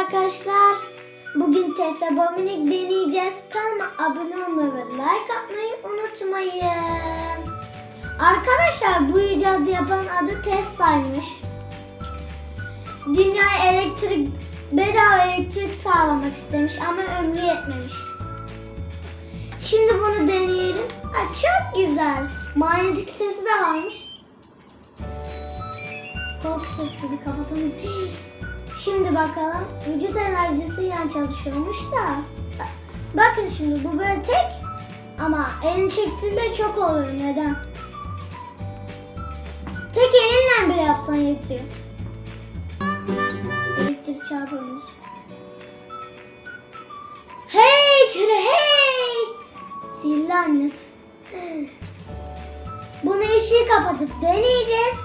Arkadaşlar. Bugün Tesla Bominik deneyeceğiz. Kanalıma abone olmayı ve like atmayı unutmayın. Arkadaşlar bu icadı yapan adı Tesla'ymış. Dünyaya elektrik, bedava elektrik sağlamak istemiş ama ömrü yetmemiş. Şimdi bunu deneyelim. Aa, çok güzel. Manyetik sesi de varmış. Korku sesini kapatalım. Şimdi bakalım. Vücut enerjisi yan çalışıyormuş da. Bakın şimdi bu böyle tek ama elini çektiğinde çok oluyor. Neden? Tek elinle bile yapsan yetiyor. Elektrik çarpabilir. Hey küre hey! Sihirli anne. Bunu ışığı kapatıp deneyeceğiz.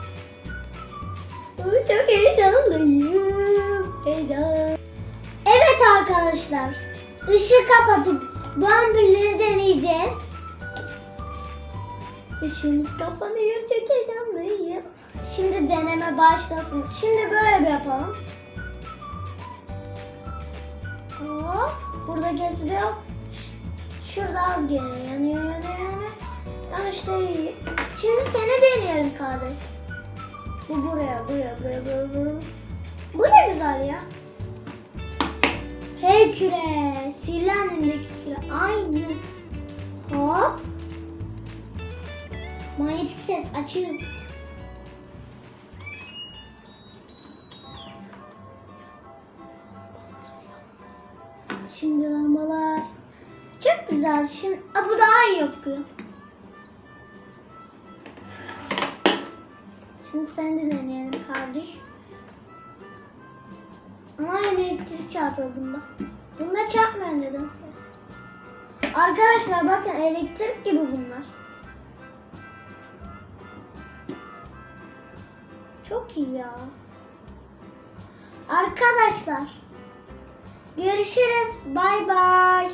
Ay, Çok heyecanlıyım. Heyecan. Evet arkadaşlar. Işığı kapatıp bu ampulleri deneyeceğiz. Işığımız kapanıyor. Çok heyecanlıyım. Şimdi deneme başlasın. Şimdi böyle bir yapalım. Hop. Burada kesiliyor. Şurada az geliyor. Yanıyor, yanıyor, yanıyor. Yanlış değil. Şimdi seni deneyelim kardeş. Bu buraya, buraya, buraya, buraya, buraya. Bu ne güzel ya. Hey küre. Sihirli annemdeki küre. Aynı. Hop. Manyetik ses açayım. Şimdi lambalar. Çok güzel. Şimdi Aa, bu daha iyi yapıyor. Şimdi sen de deneyelim kardeş. Ama elektrik çarpıyor bunda. Bunda çarpmıyor nedense. Arkadaşlar bakın elektrik gibi bunlar. Çok iyi ya. Arkadaşlar. Görüşürüz. Bay bay.